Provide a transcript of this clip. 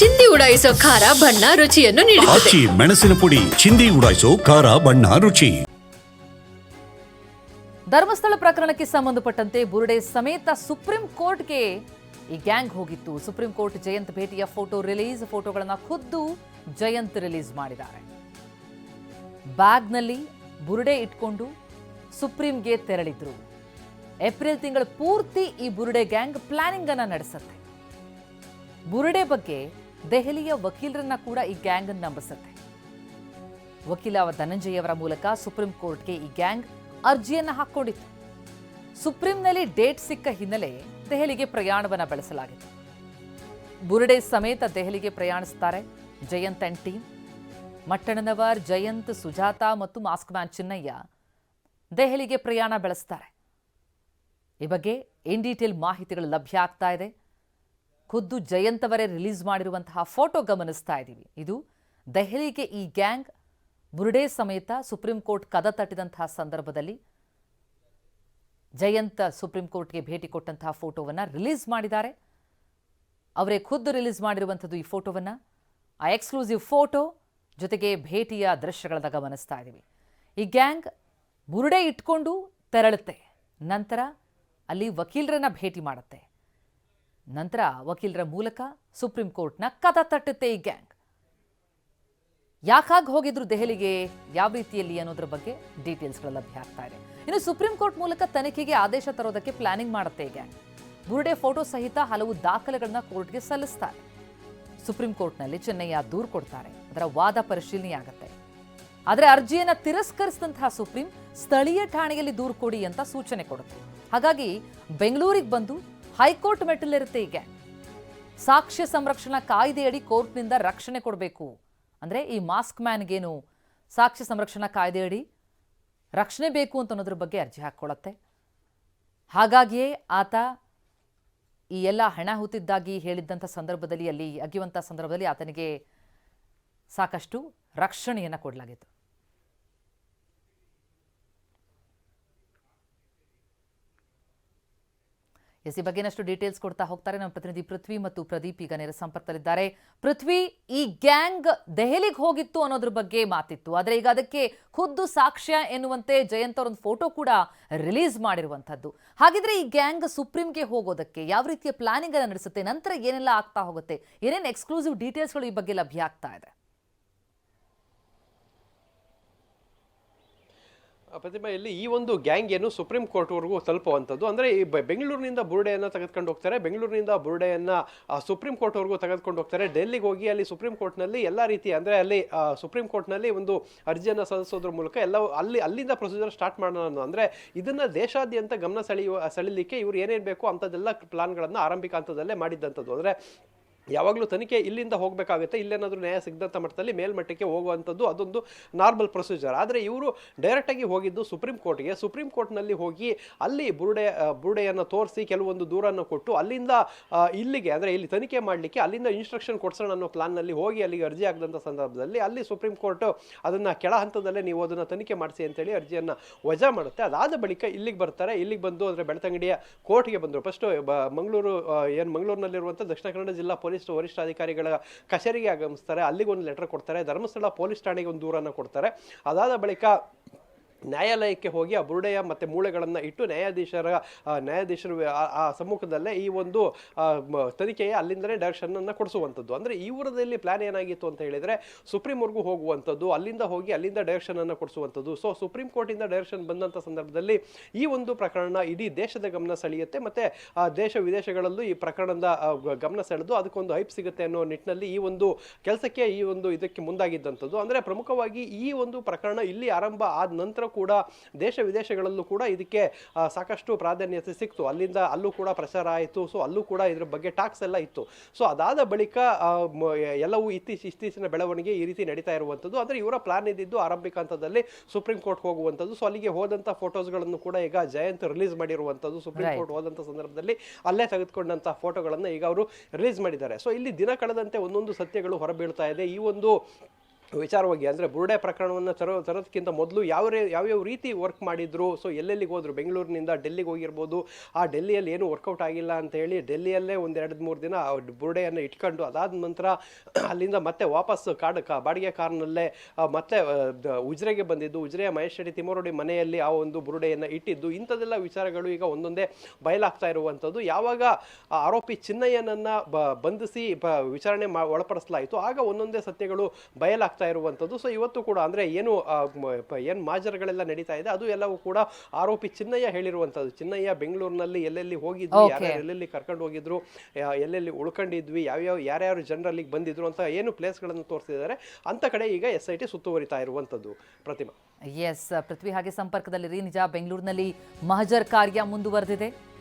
ಚಿಂದಿ ಉಡಾಯಿಸೋ ಖಾರ ಬಣ್ಣ ರುಚಿಯನ್ನು ನೀಡುತ್ತದೆ. ಆಚಿ ಮೆಣಸಿನ ಪುಡಿ ಚಿಂದಿ ಉಡಾಯಿಸೋ ಖಾರ ಬಣ್ಣ ರುಚಿ. ಧರ್ಮಸ್ಥಳ ಪ್ರಕರಣಕ್ಕೆ ಸಂಬಂಧಪಟ್ಟಂತೆ ಬುರುಡೆ ಸಮೇತ ಸುಪ್ರೀಂ ಕೋರ್ಟ್ಗೆ ಈ ಗ್ಯಾಂಗ್ ಹೋಗಿತ್ತು. ಸುಪ್ರೀಂ ಕೋರ್ಟ್ ಜಯಂತ್ ಭೇಟಿಯ ಫೋಟೋ ರಿಲೀಸ್ ಫೋಟೋಗಳನ್ನು ಖುದ್ದು ಜಯಂತ್ ರಿಲೀಸ್ ಮಾಡಿದ್ದಾರೆ. ಬ್ಯಾಗ್ನಲ್ಲಿ ಬುರುಡೆ ಇಟ್ಕೊಂಡು ಸುಪ್ರೀಂಗೆ ತೆರಳಿದ್ರು. ಏಪ್ರಿಲ್ ತಿಂಗಳ ಪೂರ್ತಿ ಈ ಬುರುಡೆ ಗ್ಯಾಂಗ್ ಪ್ಲಾನಿಂಗ್ ಅನ್ನ ನಡೆಸುತ್ತೆ. ಬುರುಡೆ ಬಗ್ಗೆ ದೆಹಲಿಯ ವಕೀಲರನ್ನ ಕೂಡ ಈ ಗ್ಯಾಂಗ್ ನಂಬಿಸುತ್ತೆ. ವಕೀಲ ಧನಂಜಯ ಅವರ ಮೂಲಕ ಸುಪ್ರೀಂ ಕೋರ್ಟ್ಗೆ ಈ ಗ್ಯಾಂಗ್ ಅರ್ಜಿಯನ್ನ ಹಾಕೊಂಡಿತ್ತು ಸುಪ್ರೀಂನಲ್ಲಿ ಡೇಟ್ ಸಿಕ್ಕ ಹಿನ್ನೆಲೆ ದೆಹಲಿಗೆ ಪ್ರಯಾಣವನ್ನ ಬೆಳೆಸಲಾಗಿತ್ತು ಬುರುಡೆ ಸಮೇತ ದೆಹಲಿಗೆ ಪ್ರಯಾಣಿಸ್ತಾರೆ ಜಯಂತ್ ಅಂಡ್ ಟೀಮ್. ಮಟ್ಟಣ್ಣನವರ್ ಜಯಂತ್, ಸುಜಾತ ಮತ್ತು ಮಾಸ್ಕ್ ಮ್ಯಾನ್ ಚಿನ್ನಯ್ಯ ದೆಹಲಿಗೆ ಪ್ರಯಾಣ ಬೆಳೆಸ್ತಾರೆ. ಈ ಬಗ್ಗೆ ಇನ್ ಡೀಟೇಲ್ ಮಾಹಿತಿಗಳು ಲಭ್ಯ ಆಗ್ತಾ ಇದೆ. ಖುದ್ದು ಜಯಂತ್ ಅವರೇ ರಿಲೀಸ್ ಮಾಡಿರುವಂತಹ ಫೋಟೋ ಗಮನಿಸ್ತಾ ಇದ್ದೀವಿ. ಇದು ದೆಹಲಿಗೆ ಈ ಗ್ಯಾಂಗ್ ಬುರುಡೆ ಸಮೇತ ಸುಪ್ರೀಂ ಕೋರ್ಟ್ ಕದ ತಟ್ಟಿದಂತಹ ಸಂದರ್ಭದಲ್ಲಿ ಜಯಂತ್ ಸುಪ್ರೀಂ ಕೋರ್ಟ್ಗೆ ಭೇಟಿ ಕೊಟ್ಟಂತಹ ಫೋಟೋವನ್ನ ರಿಲೀಸ್ ಮಾಡಿದ್ದಾರೆ. ಅವರೇ ಖುದ್ದು ರಿಲೀಸ್ ಮಾಡಿರುವಂಥದ್ದು ಈ ಫೋಟೋವನ್ನ. ಆ ಎಕ್ಸ್ಕ್ಲೂಸಿವ್ ಫೋಟೋ ಜೊತೆಗೆ ಭೇಟಿಯ ದೃಶ್ಯಗಳನ್ನ ಗಮನಿಸ್ತಾ ಇದ್ದೀವಿ. ಈ ಗ್ಯಾಂಗ್ ಬುರುಡೆ ಇಟ್ಕೊಂಡು ತೆರಳುತ್ತೆ. ನಂತರ ಅಲ್ಲಿ ವಕೀಲರನ್ನ ಭೇಟಿ ಮಾಡುತ್ತೆ. ನಂತರ ವಕೀಲರ ಮೂಲಕ ಸುಪ್ರೀಂ ಕೋರ್ಟ್ನ ಕದ ತಟ್ಟುತ್ತೆ ಈ ಗ್ಯಾಂಗ್. ಯಾಕಾಗಿ ಹೋಗಿದ್ರು ದೆಹಲಿಗೆ, ಯಾವ ರೀತಿಯಲ್ಲಿ ಅನ್ನೋದ್ರ ಬಗ್ಗೆ ಡೀಟೇಲ್ಸ್ಗಳು ಲಭ್ಯ ಆಗ್ತಾ ಇದೆ. ಇನ್ನು ಸುಪ್ರೀಂ ಕೋರ್ಟ್ ಮೂಲಕ ತನಿಖೆಗೆ ಆದೇಶ ತರೋದಕ್ಕೆ ಪ್ಲಾನಿಂಗ್ ಮಾಡುತ್ತೆ ಈ ಗ್ಯಾಂಗ್. ಬುರುಡೆ ಫೋಟೋ ಸಹಿತ ಹಲವು ದಾಖಲೆಗಳನ್ನ ಕೋರ್ಟ್ಗೆ ಸಲ್ಲಿಸ್ತಾರೆ. ಸುಪ್ರೀಂ ಕೋರ್ಟ್ನಲ್ಲಿ ಚೆನ್ನಯ್ಯ ದೂರು ಕೊಡ್ತಾರೆ. ಅದರ ವಾದ ಪರಿಶೀಲನೆ ಆಗುತ್ತೆ. ಆದರೆ ಅರ್ಜಿಯನ್ನು ತಿರಸ್ಕರಿಸಿದಂತಹ ಸುಪ್ರೀಂ ಸ್ಥಳೀಯ ಠಾಣೆಯಲ್ಲಿ ದೂರು ಕೊಡಿ ಅಂತ ಸೂಚನೆ ಕೊಡುತ್ತೆ. ಹಾಗಾಗಿ ಬೆಂಗಳೂರಿಗೆ ಬಂದು ಹೈಕೋರ್ಟ್ ಮೆಟ್ಟಲಿರುತ್ತೆ ಈಗ ಸಾಕ್ಷ್ಯ ಸಂರಕ್ಷಣಾ ಕಾಯ್ದೆಯಡಿ ಕೋರ್ಟ್ನಿಂದ ರಕ್ಷಣೆ ಕೊಡಬೇಕು. ಅಂದರೆ ಈ ಮಾಸ್ಕ್ ಮ್ಯಾನ್ಗೇನು ಸಾಕ್ಷ್ಯ ಸಂರಕ್ಷಣಾ ಕಾಯ್ದೆಯಡಿ ರಕ್ಷಣೆ ಬೇಕು ಅಂತ ಅನ್ನೋದ್ರ ಬಗ್ಗೆ ಅರ್ಜಿ ಹಾಕ್ಕೊಳ್ಳುತ್ತೆ ಹಾಗಾಗಿಯೇ ಆತ ಈ ಎಲ್ಲ ಹಣ ಹೂತಿದ್ದಾಗಿ ಹೇಳಿದ್ದಂಥ ಸಂದರ್ಭದಲ್ಲಿ, ಅಲ್ಲಿ ಅಗಿಯುವಂಥ ಸಂದರ್ಭದಲ್ಲಿ ಆತನಿಗೆ ಸಾಕಷ್ಟು ರಕ್ಷಣೆಯನ್ನು ಕೊಡಲಾಗಿತ್ತು. ಎಸ್ ಈ ಬಗ್ಗೆ ಇನ್ನಷ್ಟು ಡೀಟೇಲ್ಸ್ ಕೊಡ್ತಾ ಹೋಗ್ತಾರೆ. ನಮ್ಮ ಪ್ರತಿನಿಧಿ ಪೃಥ್ವಿ ಮತ್ತು ಪ್ರದೀಪ್ ಈಗ ನೇರ ಸಂಪರ್ಕದಲ್ಲಿದ್ದಾರೆ. ಪೃಥ್ವಿ, ಈ ಗ್ಯಾಂಗ್ ದೆಹಲಿಗೆ ಹೋಗಿತ್ತು ಅನ್ನೋದ್ರ ಬಗ್ಗೆ ಮಾತಿತ್ತು. ಆದರೆ ಈಗ ಅದಕ್ಕೆ ಖುದ್ದು ಸಾಕ್ಷ್ಯ ಎನ್ನುವಂತೆ ಜಯಂತ್ ಅವರೊಂದು ಫೋಟೋ ಕೂಡ ರಿಲೀಸ್ ಮಾಡಿರುವಂಥದ್ದು. ಹಾಗಿದ್ರೆ ಈ ಗ್ಯಾಂಗ್ ಸುಪ್ರೀಂಗೆ ಹೋಗೋದಕ್ಕೆ ಯಾವ ರೀತಿಯ ಪ್ಲಾನಿಂಗ್ ಅನ್ನು ನಡೆಸುತ್ತೆ? ನಂತರ ಏನೆಲ್ಲ ಆಗ್ತಾ ಹೋಗುತ್ತೆ? ಏನೇನು ಎಕ್ಸ್ಕ್ಲೂಸಿವ್ ಡೀಟೇಲ್ಸ್ಗಳು ಈ ಬಗ್ಗೆ ಲಭ್ಯ ಆಗ್ತಾ ಇದೆ? ಇಲ್ಲಿ ಈ ಒಂದು ಗ್ಯಾಂಗ್ ಏನು ಸುಪ್ರೀಂ ಕೋರ್ಟ್ವರೆಗೂ ತಲುಪುವಂಥದ್ದು. ಅಂದರೆ ಈ ಬೆಂಗಳೂರಿನಿಂದ ಬುರುಡೆಯನ್ನು ತೆಗೆದುಕೊಂಡು ಹೋಗ್ತಾರೆ. ಬೆಂಗಳೂರಿನಿಂದ ಬುರುಡೆಯನ್ನು ಸುಪ್ರೀಂ ಕೋರ್ಟ್ವರೆಗೂ ತೆಗೆದುಕೊಂಡು ಹೋಗ್ತಾರೆ. ಡೆಲ್ಲಿಗೆ ಹೋಗಿ ಅಲ್ಲಿ ಸುಪ್ರೀಂ ಕೋರ್ಟ್ನಲ್ಲಿ ಎಲ್ಲ ರೀತಿ ಅಂದರೆ ಅಲ್ಲಿ ಸುಪ್ರೀಂ ಕೋರ್ಟ್ನಲ್ಲಿ ಒಂದು ಅರ್ಜಿಯನ್ನು ಸಲ್ಲಿಸೋದ್ರ ಮೂಲಕ ಎಲ್ಲ ಅಲ್ಲಿ, ಅಲ್ಲಿಂದ ಪ್ರೊಸೀಜರ್ ಸ್ಟಾರ್ಟ್ ಮಾಡೋಣ ಅಂದರೆ ಇದನ್ನು ದೇಶಾದ್ಯಂತ ಗಮನ ಸೆಳೆಯುವ, ಸೆಳಿಲಿಕ್ಕೆ ಇವ್ರು ಏನೇನು ಬೇಕು ಅಂಥದ್ದೆಲ್ಲ ಪ್ಲಾನ್ಗಳನ್ನು ಆರಂಭಿಕ ಹಂತದಲ್ಲೇ ಮಾಡಿದ್ದಂಥದ್ದು. ಅಂದರೆ ಯಾವಾಗಲೂ ತನಿಖೆ ಇಲ್ಲಿಂದ ಹೋಗಬೇಕಾಗುತ್ತೆ. ಇಲ್ಲೇನಾದರೂ ನ್ಯಾಯ ಸಿಗದಂಥ ಮಟ್ಟದಲ್ಲಿ ಮೇಲ್ಮಟ್ಟಕ್ಕೆ ಹೋಗುವಂಥದ್ದು ಅದೊಂದು ನಾರ್ಮಲ್ ಪ್ರೊಸೀಜರ್ ಆದರೆ ಇವರು ಡೈರೆಕ್ಟಾಗಿ ಹೋಗಿದ್ದು ಸುಪ್ರೀಂ ಕೋರ್ಟ್ಗೆ ಸುಪ್ರೀಂ ಕೋರ್ಟ್ನಲ್ಲಿ ಹೋಗಿ ಅಲ್ಲಿ ಬುರುಡೆ ಬುರುಡೆಯನ್ನು ತೋರಿಸಿ ಕೆಲವೊಂದು ದೂರನ್ನು ಕೊಟ್ಟು ಅಲ್ಲಿಂದ ಇಲ್ಲಿಗೆ ಅಂದರೆ ಇಲ್ಲಿ ತನಿಖೆ ಮಾಡಲಿಕ್ಕೆ ಅಲ್ಲಿಂದ ಇನ್ಸ್ಟ್ರಕ್ಷನ್ ಕೊಡ್ಸೋಣ ಅನ್ನೋ ಪ್ಲಾನ್ನಲ್ಲಿ ಹೋಗಿ ಅಲ್ಲಿಗೆ ಅರ್ಜಿ ಆಗದಂಥ ಸಂದರ್ಭದಲ್ಲಿ ಅಲ್ಲಿ ಸುಪ್ರೀಂ ಕೋರ್ಟ್ ಅದನ್ನು ಕೆಳ ಹಂತದಲ್ಲೇ ನೀವು ಅದನ್ನು ತನಿಖೆ ಮಾಡಿಸಿ ಅಂತೇಳಿ ಅರ್ಜಿಯನ್ನು ವಜಾ ಮಾಡುತ್ತೆ. ಅದಾದ ಬಳಿಕ ಇಲ್ಲಿಗೆ ಬರ್ತಾರೆ. ಇಲ್ಲಿಗೆ ಬಂದು ಅಂದರೆ ಬೆಳ್ತಂಗಡಿಯ ಕೋರ್ಟ್ಗೆ ಬಂದರು. ಫಸ್ಟು ಮಂಗಳೂರು ಏನು ಮಂಗಳೂರಿನಲ್ಲಿರುವಂಥ ದಕ್ಷಿಣ ಕನ್ನಡ ಜಿಲ್ಲಾ ಪೊಲೀಸ್ ವರಿಷ್ಠಾಧಿಕಾರಿಗಳ ಕಚೇರಿಗೆ ಆಗಮಿಸ್ತಾರೆ. ಅಲ್ಲಿಗೆ ಒಂದು ಲೆಟರ್ ಕೊಡ್ತಾರೆ. ಧರ್ಮಸ್ಥಳ ಪೊಲೀಸ್ ಠಾಣೆಗೆ ಒಂದು ದೂರನ್ನು ಕೊಡ್ತಾರೆ. ಅದಾದ ಬಳಿಕ ನ್ಯಾಯಾಲಯಕ್ಕೆ ಹೋಗಿ ಆ ಬುರುಡೆಯ ಮತ್ತು ಮೂಳೆಗಳನ್ನು ಇಟ್ಟು ನ್ಯಾಯಾಧೀಶರ ನ್ಯಾಯಾಧೀಶರ ಆ- ಸಮ್ಮುಖದಲ್ಲೇ ಈ ಒಂದು ತನಿಖೆಯ ಅಲ್ಲಿಂದಲೇ ಡೈರೆಕ್ಷನನ್ನು ಕೊಡಿಸುವಂಥದ್ದು. ಅಂದರೆ ಈ ಊರದಲ್ಲಿ ಪ್ಲ್ಯಾನ್ ಏನಾಗಿತ್ತು ಅಂತ ಹೇಳಿದರೆ ಸುಪ್ರೀಂವರೆಗೂ ಹೋಗುವಂಥದ್ದು, ಅಲ್ಲಿಂದ ಹೋಗಿ ಅಲ್ಲಿಂದ ಡೈರೆಕ್ಷನನ್ನು ಕೊಡಿಸುವಂಥದ್ದು. ಸೊ ಸುಪ್ರೀಂ ಕೋರ್ಟಿಂದ ಡೈರೆಕ್ಷನ್ ಬಂದಂಥ ಸಂದರ್ಭದಲ್ಲಿ ಈ ಒಂದು ಪ್ರಕರಣ ಇಡೀ ದೇಶದ ಗಮನ ಸೆಳೆಯುತ್ತೆ. ಮತ್ತು ದೇಶ ವಿದೇಶಗಳಲ್ಲೂ ಈ ಪ್ರಕರಣದ ಗಮನ ಸೆಳೆದು ಅದಕ್ಕೊಂದು ಹೈಪ್ ಸಿಗುತ್ತೆ ಅನ್ನೋ ನಿಟ್ಟಿನಲ್ಲಿ ಈ ಒಂದು ಕೆಲಸಕ್ಕೆ ಈ ಒಂದು ಇದಕ್ಕೆ ಮುಂದಾಗಿದ್ದಂಥದ್ದು. ಅಂದರೆ ಪ್ರಮುಖವಾಗಿ ಈ ಒಂದು ಪ್ರಕರಣ ಇಲ್ಲಿ ಆರಂಭ ಆದ ನಂತರ ಕೂಡ ದೇಶ ವಿದೇಶಗಳಲ್ಲೂ ಕೂಡ ಇದಕ್ಕೆ ಸಾಕಷ್ಟು ಪ್ರಾಧಾನ್ಯತೆ ಸಿಕ್ತು. ಅಲ್ಲಿಂದ ಅಲ್ಲೂ ಕೂಡ ಪ್ರಚಾರ ಆಯಿತು. ಸೊ ಅಲ್ಲೂ ಕೂಡ ಇದ್ರ ಬಗ್ಗೆ ಟಾಕ್ಸ್ ಎಲ್ಲ ಇತ್ತು. ಸೊ ಅದಾದ ಬಳಿಕ ಎಲ್ಲವೂ ಇತ್ತೀಚ ಇತ್ತೀಚಿನ ಬೆಳವಣಿಗೆ ಈ ರೀತಿ ನಡೀತಾ ಇರುವಂಥದ್ದು. ಅಂದರೆ ಇವರ ಪ್ಲಾನ್ ಇದ್ದಿದ್ದು ಆರಂಭಿಕ ಹಂತದಲ್ಲಿ ಸುಪ್ರೀಂ ಕೋರ್ಟ್ ಹೋಗುವಂಥದ್ದು. ಸೊ ಅಲ್ಲಿಗೆ ಹೋದಂಥ ಫೋಟೋಸ್ಗಳನ್ನು ಕೂಡ ಈಗ ಜಯಂತ್ ರಿಲೀಸ್ ಮಾಡಿರುವಂಥದ್ದು. ಸುಪ್ರೀಂ ಕೋರ್ಟ್ ಹೋದಂಥ ಸಂದರ್ಭದಲ್ಲಿ ಅಲ್ಲೇ ತೆಗೆದುಕೊಂಡಂಥ ಫೋಟೋಗಳನ್ನು ಈಗ ಅವರು ರಿಲೀಸ್ ಮಾಡಿದ್ದಾರೆ. ಸೊ ಇಲ್ಲಿ ದಿನ ಕಳೆದಂತೆ ಒಂದೊಂದು ಸತ್ಯಗಳು ಹೊರಬೀಳ್ತಾ ಇದೆ. ಈ ಒಂದು ವಿಚಾರವಾಗಿ ಅಂದರೆ ಬುರುಡೆ ಪ್ರಕರಣವನ್ನು ತರೋ ತರೋದಕ್ಕಿಂತ ಮೊದಲು ಯಾವ ರೇ ಯಾವ್ಯಾವ ರೀತಿ ವರ್ಕ್ ಮಾಡಿದ್ರು ಸೊ ಎಲ್ಲೆಲ್ಲಿಗೆ ಹೋದರು? ಬೆಂಗಳೂರಿನಿಂದ ಡೆಲ್ಲಿಗೆ ಹೋಗಿರ್ಬೋದು. ಆ ಡೆಲ್ಲಿಯಲ್ಲಿ ಏನು ವರ್ಕೌಟ್ ಆಗಿಲ್ಲ ಅಂತ ಹೇಳಿ ಡೆಲ್ಲಿಯಲ್ಲೇ ಒಂದು ಎರಡು ಮೂರು ದಿನ ಬುರುಡೆಯನ್ನು ಇಟ್ಕೊಂಡು ಅದಾದ ನಂತರ ಅಲ್ಲಿಂದ ಮತ್ತೆ ವಾಪಸ್ ಕಾಡು ಕಾ ಬಾಡಿಗೆ ಕಾರ್ನಲ್ಲೇ ಮತ್ತೆ ಉಜ್ರೆಗೆ ಬಂದಿದ್ದು. ಉಜ್ರೆಯ ಮಹೇಶ್ ರೆಡ್ಡಿ ಮನೆಯಲ್ಲಿ ಆ ಒಂದು ಬುರುಡೆಯನ್ನು ಇಟ್ಟಿದ್ದು. ಇಂಥದ್ದೆಲ್ಲ ವಿಚಾರಗಳು ಈಗ ಒಂದೊಂದೇ ಬಯಲಾಗ್ತಾ ಇರುವಂಥದ್ದು. ಯಾವಾಗ ಆರೋಪಿ ಚಿನ್ನಯ್ಯನನ್ನು ಬಂಧಿಸಿ ವಿಚಾರಣೆ ಮಾ ಒಳಪಡಿಸಲಾಯಿತು, ಆಗ ಒಂದೊಂದೇ ಸತ್ಯಗಳು ಬಯಲಾಗ್ತಾ ಇರುವಂಥದ್ದು. ಸೊ ಇವತ್ತು ಕೂಡ ಅಂದರೆ ಏನು ಏನು ಮಾಜರ್ಗಳೆಲ್ಲ ನಡೀತಾ ಇದೆ ಅದು ಎಲ್ಲವೂ ಕೂಡ ಆರೋಪಿ ಚಿನ್ನಯ್ಯ ಹೇಳಿರುವಂಥದ್ದು. ಚಿನ್ನಯ್ಯ ಬೆಂಗಳೂರಿನಲ್ಲಿ ಎಲ್ಲೆಲ್ಲಿ ಹೋಗಿದ್ವಿ. ಯಾರ್ಯಾರು ಎಲ್ಲೆಲ್ಲಿ ಕರ್ಕೊಂಡು ಹೋಗಿದ್ರು ಎಲ್ಲೆಲ್ಲಿ ಉಳ್ಕೊಂಡಿದ್ವಿ ಯಾವ್ಯಾವ ಯಾರ್ಯಾರು ಜನರಲ್ಲಿಗೆ ಬಂದಿದ್ರು ಅಂತ ಏನು ಪ್ಲೇಸ್ಗಳನ್ನು ತೋರಿಸಿದ್ದಾರೆ. ಅಂತ ಕಡೆ ಈಗ ಎಸ್ ಐ ಟಿ ಸುತ್ತುವರಿತಾ ಇರುವಂಥದ್ದು ಪ್ರತಿಮಾ. ಎಸ್ ಪೃಥ್ವಿ ಹಾಗೆ ಸಂಪರ್ಕದಲ್ಲಿರಿ. ನಿಜ ಬೆಂಗಳೂರಿನಲ್ಲಿ ಮಹಜರ್ ಕಾರ್ಯ ಮುಂದುವರೆದಿದೆ.